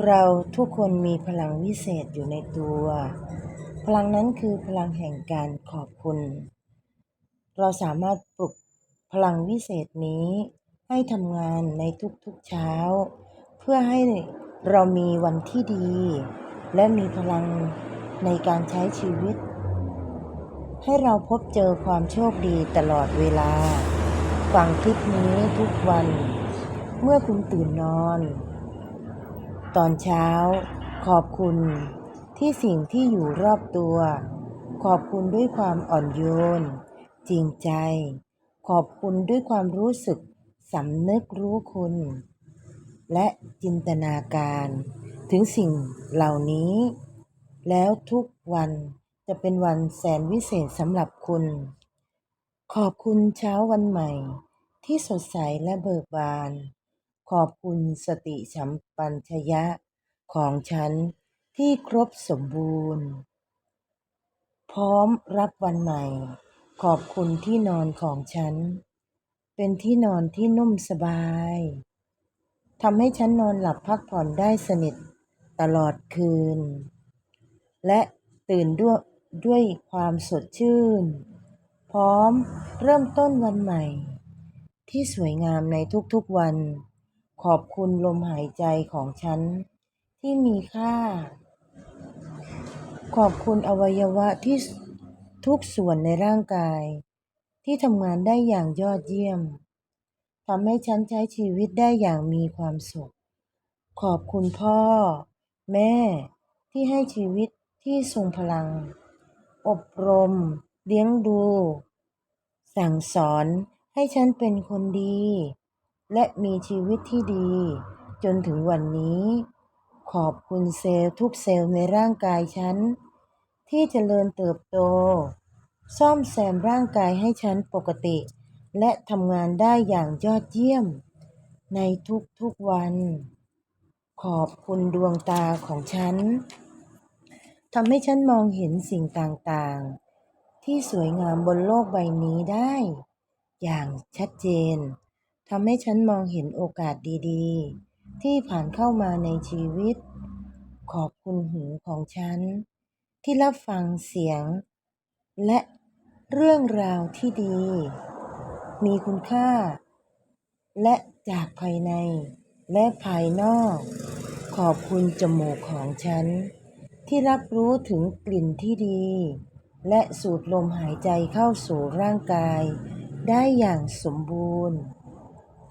เราทุกคนมีพลังวิเศษอยู่ในตัว พลังนั้นคือพลังแห่งการขอบคุณ เราสามารถปลุกพลังวิเศษนี้ให้ทำงานในทุกๆเช้า เพื่อให้เรามีวันที่ดี และมีพลังในการใช้ชีวิต ให้เราพบเจอความโชคดีตลอดเวลา ฟังคลิปนี้ทุกวัน เมื่อคุณตื่นนอน ตอนเช้า ขอบคุณที่สิ่งที่อยู่รอบตัว ขอบคุณด้วยความอ่อนโยน จริงใจ ขอบคุณด้วยความรู้สึกสำนึกรู้คุณ และจินตนาการ ถึงสิ่งเหล่านี้ แล้วทุกวันจะเป็นวันแสนวิเศษสำหรับคุณ ขอบคุณเช้าวันใหม่ ที่สดใสและเบิกบาน ขอบคุณสติสัมปัญญะของฉันที่ครบสมบูรณ์ พร้อมรับวันใหม่ ขอบคุณที่นอนของฉัน เป็นที่นอนที่นุ่มสบายทำให้ฉันนอนหลับพักผ่อนได้สนิทตลอดคืน และตื่นด้วยด้วยความสดชื่น พร้อมเริ่มต้นวันใหม่ ที่สวยงามในทุกๆวัน ขอบคุณลมหายใจของฉันที่มีค่า ขอบคุณอวัยวะที่ทุกส่วนในร่างกาย ที่ทำงานได้อย่างยอดเยี่ยมทำให้ฉันใช้ชีวิตได้อย่างมีความสุข ขอบคุณพ่อ แม่ที่ให้ชีวิตที่ทรงพลัง อบรม เลี้ยงดู สั่งสอนให้ฉันเป็นคนดี และมีชีวิตที่ดี จนถึงวันนี้ ขอบคุณเซลล์ทุกเซลล์ในร่างกายฉัน ที่เจริญเติบโต ซ่อมแซมร่างกายให้ฉันปกติ และทำงานได้อย่างยอดเยี่ยม ในทุกๆวัน ขอบคุณดวงตาของฉันทำให้ฉันมองเห็นสิ่งต่างๆ ที่สวยงามบนโลกใบนี้ได้ อย่างชัดเจน ทำให้ฉันมองเห็นโอกาสดีๆ ที่ผ่านเข้ามาในชีวิต ขอบคุณหูของฉัน ที่รับฟังเสียง และเรื่องราวที่ดี มีคุณค่า และจากภายในและภายนอก ขอบคุณจมูกของฉัน ที่รับรู้ถึงกลิ่นที่ดี และสูดลมหายใจเข้าสู่ร่างกาย ได้อย่างสมบูรณ์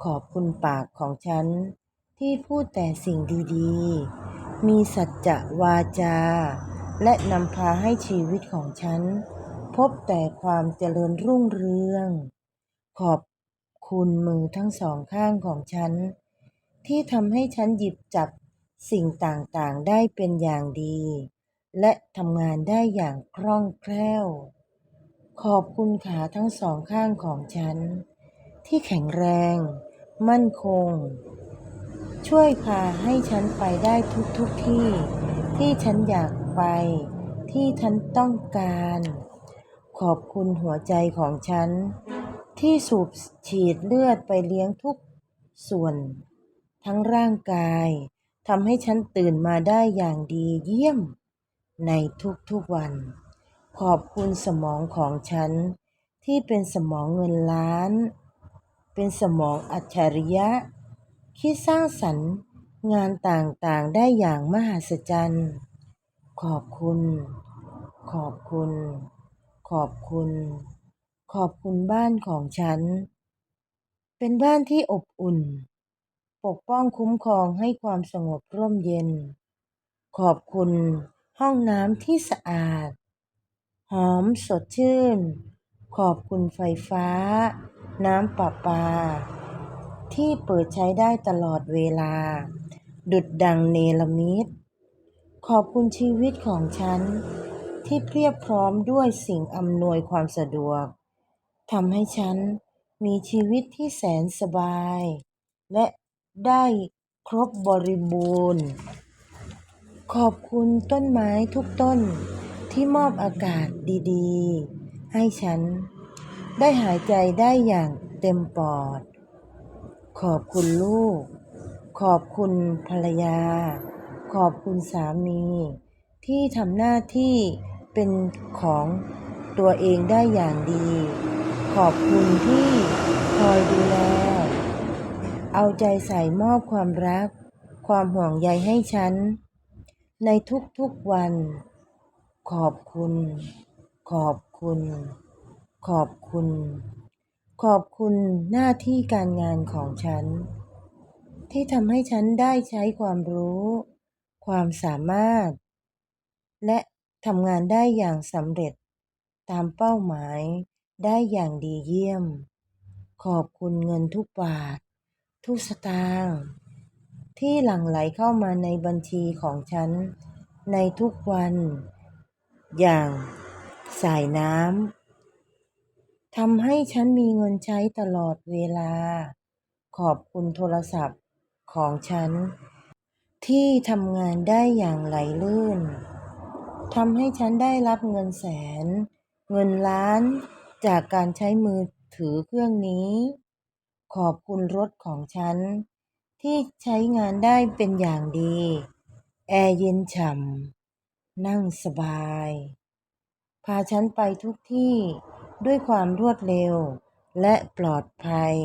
ขอบคุณปากของฉัน ที่พูดแต่สิ่งดีๆ มีสัจจะวาจา และนำพาให้ชีวิตของฉัน พบแต่ความเจริญรุ่งเรือง ขอบคุณมือทั้งสองข้างของฉัน ที่ทำให้ฉันหยิบจับสิ่งต่างๆได้เป็นอย่างดี และทำงานได้อย่างคล่องแคล่ว ขอบคุณขาทั้งสองข้างของฉัน ที่แข็งแรง มั่นคง ช่วยพาให้ฉันไปได้ทุกๆทที่ ที่ฉันอยากไป ที่ฉันต้องการ ขอบคุณหัวใจของฉัน ที่สูบฉีดเลือดไปเลี้ยงทุกส่วน ทั้งร่างกายทำให้ฉันตื่นมาได้อย่างดีเยี่ยม ในทุกๆวัน ขอบคุณสมองของฉัน ที่เป็นสมองเงินล้าน เป็นสมองอัจฉริยะ คิดสร้างสรรค์งานต่างๆได้อย่างมหัศจรรย์ ขอบคุณ ขอบคุณ ขอบคุณ ขอบคุณบ้านของฉัน เป็นบ้านที่อบอุ่น ปกป้องคุ้มครองให้ความสงบร่มเย็น ขอบคุณห้องน้ำที่สะอาด หอมสดชื่น ขอบคุณไฟฟ้า น้ำประปา ที่เปิดใช้ได้ตลอดเวลา ดุดดังเนรมิตขอบคุณชีวิตของฉัน ที่เพียบพร้อมด้วยสิ่งอำนวยความสะดวกทำให้ฉันมีชีวิตที่แสนสบาย และได้ครบบริบูรณ์ ขอบคุณต้นไม้ทุกต้นที่มอบอากาศดี ๆ ให้ฉัน ได้หายใจได้อย่างเต็มปอด ขอบคุณลูก ขอบคุณภรรยา ขอบคุณสามี ที่ทำหน้าที่เป็นของตัวเองได้อย่างดี ขอบคุณที่คอยดูแล เอาใจใส่มอบความรัก ความห่วงใยให้ฉัน ในทุกๆวัน ขอบคุณ ขอบ คุณ ขอบคุณ ขอบคุณหน้าที่การงานของฉัน ที่ทำให้ฉันได้ใช้ความรู้ ความสามารถ และทำงานได้อย่างสำเร็จ ตามเป้าหมายได้อย่างดีเยี่ยม ขอบคุณเงินทุกบาท ทุกสตางค์ที่หลั่งไหลเข้ามาในบัญชีของฉัน ในทุกวัน อย่าง สายน้ำทำให้ฉันมีเงินใช้ตลอดเวลา ขอบคุณโทรศัพท์ของฉัน ที่ทำงานได้อย่างไหลลื่นทำให้ฉันได้รับเงินแสน เงินล้านจากการใช้มือถือเครื่องนี้ ขอบคุณรถของฉัน ที่ใช้งานได้เป็นอย่างดี แอร์เย็นฉ่ำนั่งสบาย พาฉันไปทุกที่ด้วยความรวดเร็วและปลอดภัย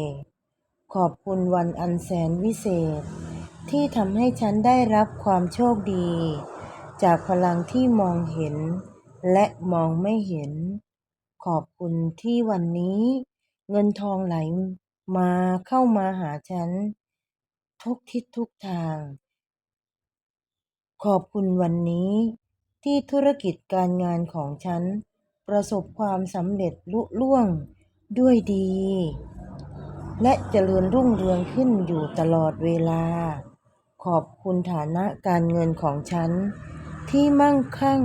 ขอบคุณวันอันแสนวิเศษ ที่ทำให้ฉันได้รับความโชคดี จากพลังที่มองเห็น และมองไม่เห็น ขอบคุณที่วันนี้ เงินทองไหลมาเข้ามาหาฉัน ทุกทิศทุกทาง ขอบคุณวันนี้ ที่ธุรกิจการงานของฉัน ประสบความสำเร็จลุล่วงด้วยดี และเจริญรุ่งเรืองขึ้นอยู่ตลอดเวลา ขอบคุณฐานะการเงินของฉัน ที่มั่งคั่ง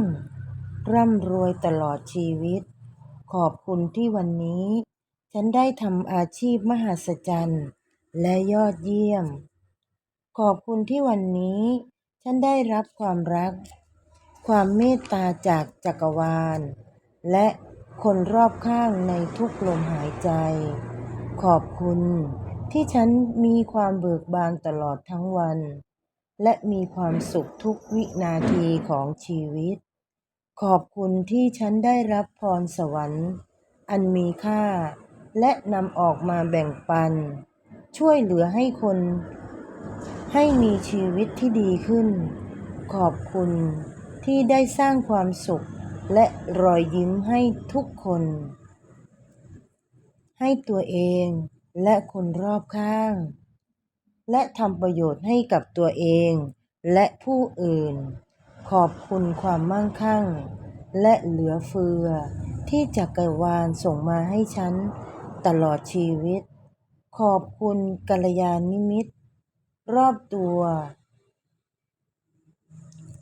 ร่ำรวยตลอดชีวิต ขอบคุณที่วันนี้ ฉันได้ทำอาชีพมหัศจรรย์และยอดเยี่ยม ขอบคุณที่วันนี้ ฉันได้รับความรัก ความเมตตาจากจักรวาล และคนรอบข้างในทุกลมหายใจ ขอบคุณ ที่ฉันมีความเบิกบานตลอดทั้งวัน และมีความสุขทุกวินาทีของชีวิต ขอบคุณที่ฉันได้รับพรสวรรค์ อันมีค่า และนำออกมาแบ่งปัน ช่วยเหลือให้คน ให้มีชีวิตที่ดีขึ้น ขอบคุณ ที่ได้สร้างความสุข และรอยยิ้มให้ทุกคน ให้ตัวเองและคนรอบข้าง และทำประโยชน์ให้กับตัวเองและผู้อื่น ขอบคุณความมั่งคั่ง และเหลือเฟือ ที่จักรวาลส่งมาให้ฉัน ตลอดชีวิต ขอบคุณกัลยาณมิตร รอบตัว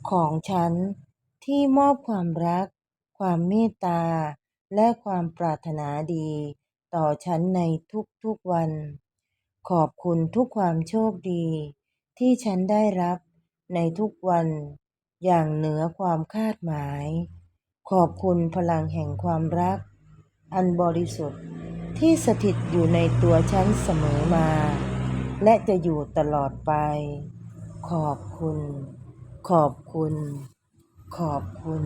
ของฉันที่มอบความรัก ความเมตตา และความปรารถนาดี ต่อฉันในทุกๆวัน ขอบคุณทุกความโชคดี ที่ฉันได้รับในทุกวัน อย่างเหนือความคาดหมาย ขอบคุณพลังแห่งความรัก อันบริสุทธิ์ที่สถิตอยู่ในตัวฉันเสมอมา และจะอยู่ตลอดไป ขอบคุณ ขอบคุณ ขอบคุณ